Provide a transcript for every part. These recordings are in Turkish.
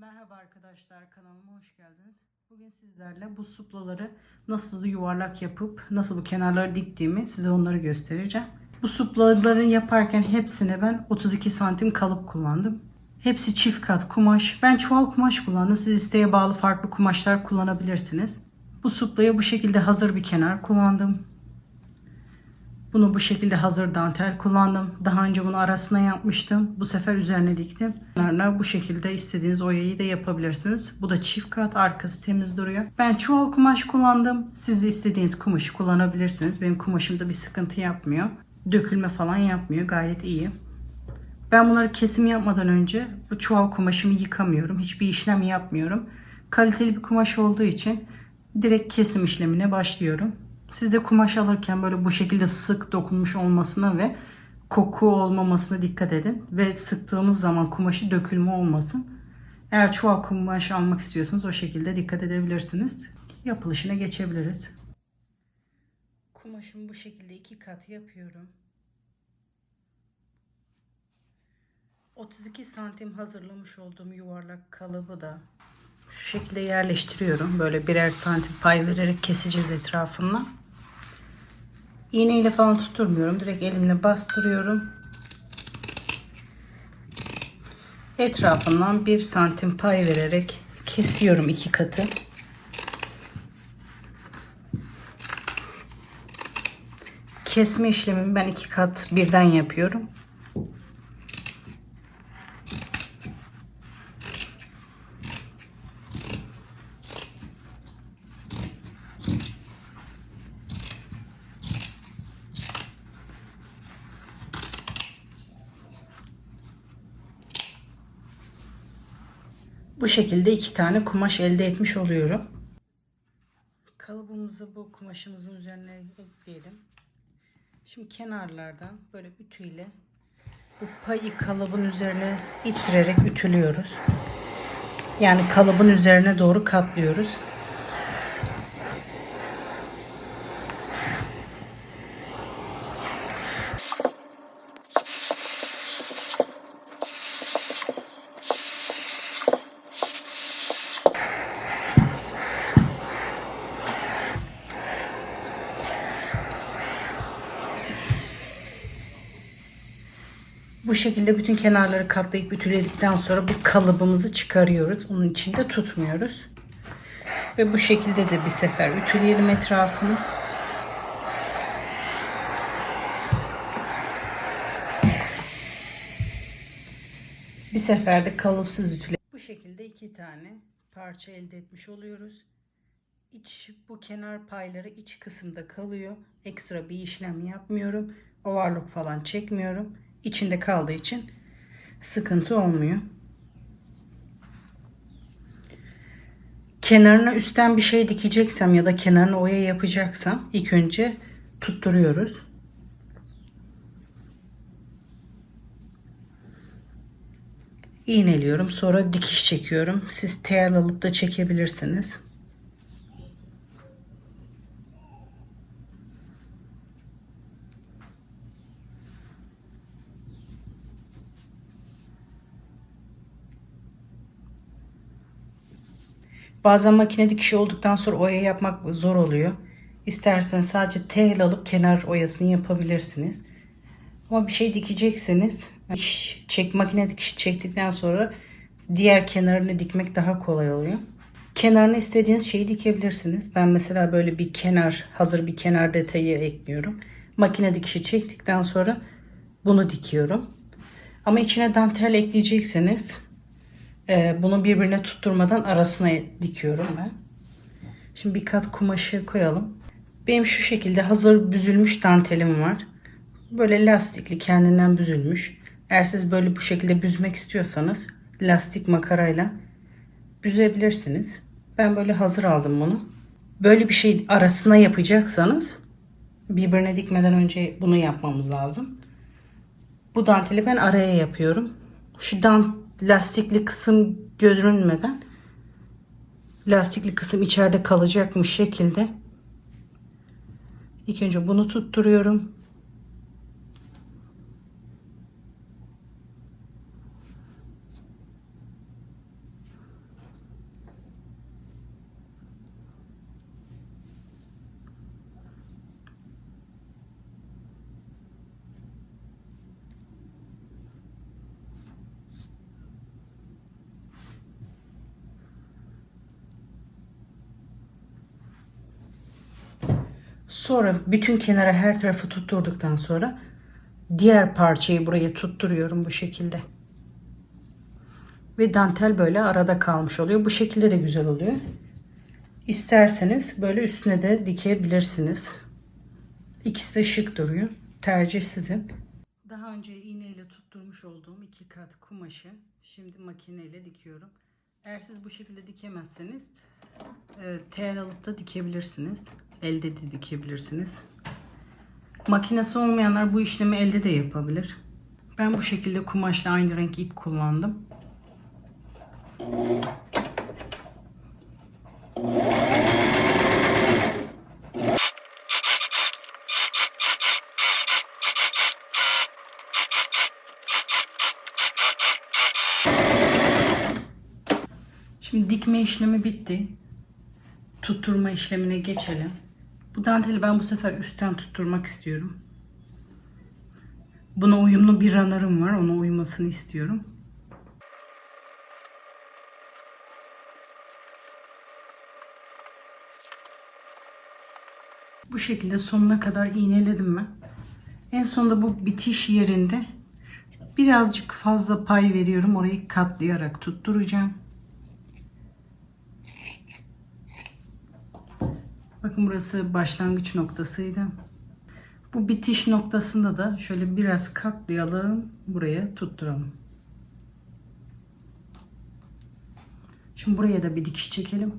Merhaba arkadaşlar kanalıma hoş geldiniz. Bugün sizlerle bu suplaları nasıl yuvarlak yapıp nasıl bu kenarları diktiğimi size onları göstereceğim. Bu suplaları yaparken hepsine ben 32 santim kalıp kullandım. Hepsi çift kat kumaş. Ben çuval kumaş kullandım. Siz isteğe bağlı farklı kumaşlar kullanabilirsiniz. Bu suplaya bu şekilde hazır bir kenar kullandım. Bunu bu şekilde hazır dantel kullandım. Daha önce bunu arasına yapmıştım. Bu sefer üzerine diktim. Kenarına bu şekilde istediğiniz oyayı da yapabilirsiniz. Bu da çift kat. Arkası temiz duruyor. Ben çuval kumaş kullandım. Siz istediğiniz kumaşı kullanabilirsiniz. Benim kumaşımda bir sıkıntı yapmıyor. Dökülme falan yapmıyor. Gayet iyi. Ben bunları kesim yapmadan önce bu çuval kumaşımı yıkamıyorum. Hiçbir işlem yapmıyorum. Kaliteli bir kumaş olduğu için direkt kesim işlemine başlıyorum. Siz de kumaş alırken böyle bu şekilde sık dokunmuş olmasına ve koku olmamasına dikkat edin. Ve sıktığınız zaman kumaşı dökülme olmasın. Eğer çuval kumaş almak istiyorsanız o şekilde dikkat edebilirsiniz. Yapılışına geçebiliriz. Kumaşımı bu şekilde iki kat yapıyorum. 32 santim hazırlamış olduğum yuvarlak kalıbı da şu şekilde yerleştiriyorum. Böyle birer santim pay vererek keseceğiz etrafını. İğneyle falan tutturmuyorum. Direkt elimle bastırıyorum. Etrafından bir santim pay vererek kesiyorum iki katı. Kesme işlemimi ben iki kat birden yapıyorum. Bu şekilde iki tane kumaş elde etmiş oluyorum. Kalıbımızı bu kumaşımızın üzerine ekleyelim. Şimdi kenarlardan böyle ütüyle bu payı kalıbın üzerine ittirerek ütülüyoruz. Yani kalıbın üzerine doğru katlıyoruz. Bu şekilde bütün kenarları katlayıp ütüledikten sonra bu kalıbımızı çıkarıyoruz. Onun içinde tutmuyoruz. Ve bu şekilde de bir sefer ütüleyelim etrafını. Bir seferde kalıpsız ütüle. Bu şekilde iki tane parça elde etmiş oluyoruz. İç bu kenar payları iç kısımda kalıyor. Ekstra bir işlem yapmıyorum. Overlock falan çekmiyorum. İçinde kaldığı için sıkıntı olmuyor. Kenarına üstten bir şey dikeceksem ya da kenarına oya yapacaksam ilk önce tutturuyoruz. İğneliyorum. Sonra dikiş çekiyorum. Siz tel alıp da çekebilirsiniz. Bazen makine dikişi olduktan sonra oya yapmak zor oluyor. İsterseniz sadece tel alıp kenar oyasını yapabilirsiniz. Ama bir şey dikecekseniz dikiş, çek makine dikişi çektikten sonra diğer kenarını dikmek daha kolay oluyor. Kenarına istediğiniz şeyi dikebilirsiniz. Ben mesela böyle bir kenar, hazır bir kenar detayı ekliyorum. Makine dikişi çektikten sonra bunu dikiyorum. Ama içine dantel ekleyecekseniz ee, bunu birbirine tutturmadan arasına dikiyorum ben. Şimdi bir kat kumaşı koyalım. Benim şu şekilde hazır büzülmüş dantelim var. Böyle lastikli kendinden büzülmüş. Eğer siz böyle bu şekilde büzmek istiyorsanız lastik makarayla büzebilirsiniz. Ben böyle hazır aldım bunu. Böyle bir şey arasına yapacaksanız birbirine dikmeden önce bunu yapmamız lazım. Bu danteli ben araya yapıyorum. Şu dant lastikli kısım görünmeden lastikli kısım içeride kalacakmış şekilde ilk önce bunu tutturuyorum. Sonra bütün kenara her tarafı tutturduktan sonra diğer parçayı buraya tutturuyorum bu şekilde. Ve dantel böyle arada kalmış oluyor. Bu şekilde de güzel oluyor. İsterseniz böyle üstüne de dikebilirsiniz. İkisi de şık duruyor. Tercih sizin. Daha önce iğneyle tutturmuş olduğum iki kat kumaşı şimdi makineyle dikiyorum. Eğer siz bu şekilde dikemezseniz e, tel alıp da dikebilirsiniz. Elde de dikebilirsiniz. Makinesi olmayanlar bu işlemi elde de yapabilir. Ben bu şekilde kumaşla aynı renk ip kullandım. Şimdi dikme işlemi bitti. Tutturma işlemine geçelim. Bu danteli ben bu sefer üstten tutturmak istiyorum. Buna uyumlu bir runner'ım var. Ona uymasını istiyorum. Bu şekilde sonuna kadar iğneledim ben. En sonunda bu bitiş yerinde birazcık fazla pay veriyorum. Orayı katlayarak tutturacağım. Bakın burası başlangıç noktasıydı. Bu bitiş noktasında da şöyle biraz katlayalım. Buraya tutturalım. Şimdi buraya da bir dikiş çekelim.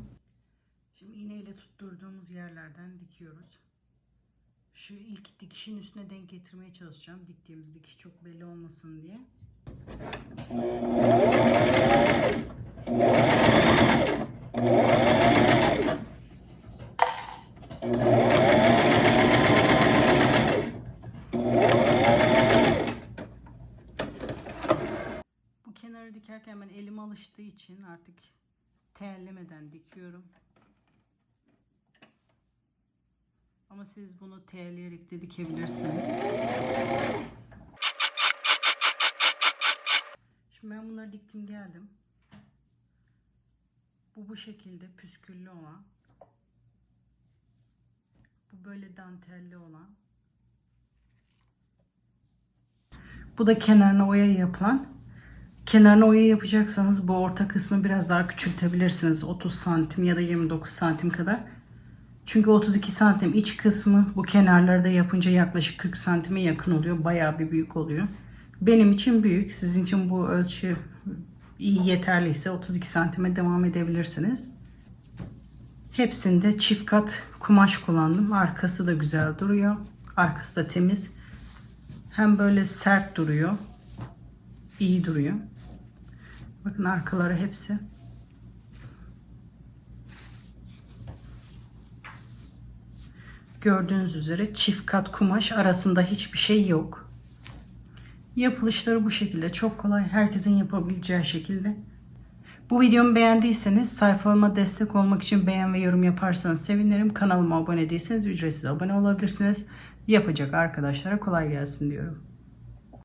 Şimdi iğneyle tutturduğumuz yerlerden dikiyoruz. Şu ilk dikişin üstüne denk getirmeye çalışacağım. Diktiğimiz dikiş çok belli olmasın diye. Terlemeden dikiyorum. Ama siz bunu terleyerek de dikebilirsiniz. Şimdi ben bunları diktim geldim. Bu bu şekilde püsküllü olan. Bu böyle dantelli olan. Bu da kenarına oya yapılan. Kenarına oya yapacaksanız bu orta kısmı biraz daha küçültebilirsiniz. 30 santim ya da 29 santim kadar. Çünkü 32 santim iç kısmı bu kenarlarda yapınca yaklaşık 40 santime yakın oluyor. Bayağı bir büyük oluyor. Benim için büyük. Sizin için bu ölçü iyi yeterliyse 32 santime devam edebilirsiniz. Hepsinde çift kat kumaş kullandım. Arkası da güzel duruyor. Arkası da temiz. Hem böyle sert duruyor. iyi duruyor. Bakın arkaları hepsi. Gördüğünüz üzere çift kat kumaş arasında hiçbir şey yok. Yapılışları bu şekilde çok kolay. Herkesin yapabileceği şekilde. Bu videomu beğendiyseniz sayfama destek olmak için beğen ve yorum yaparsanız sevinirim. Kanalıma abone değilseniz ücretsiz abone olabilirsiniz. Yapacak arkadaşlara kolay gelsin diyorum.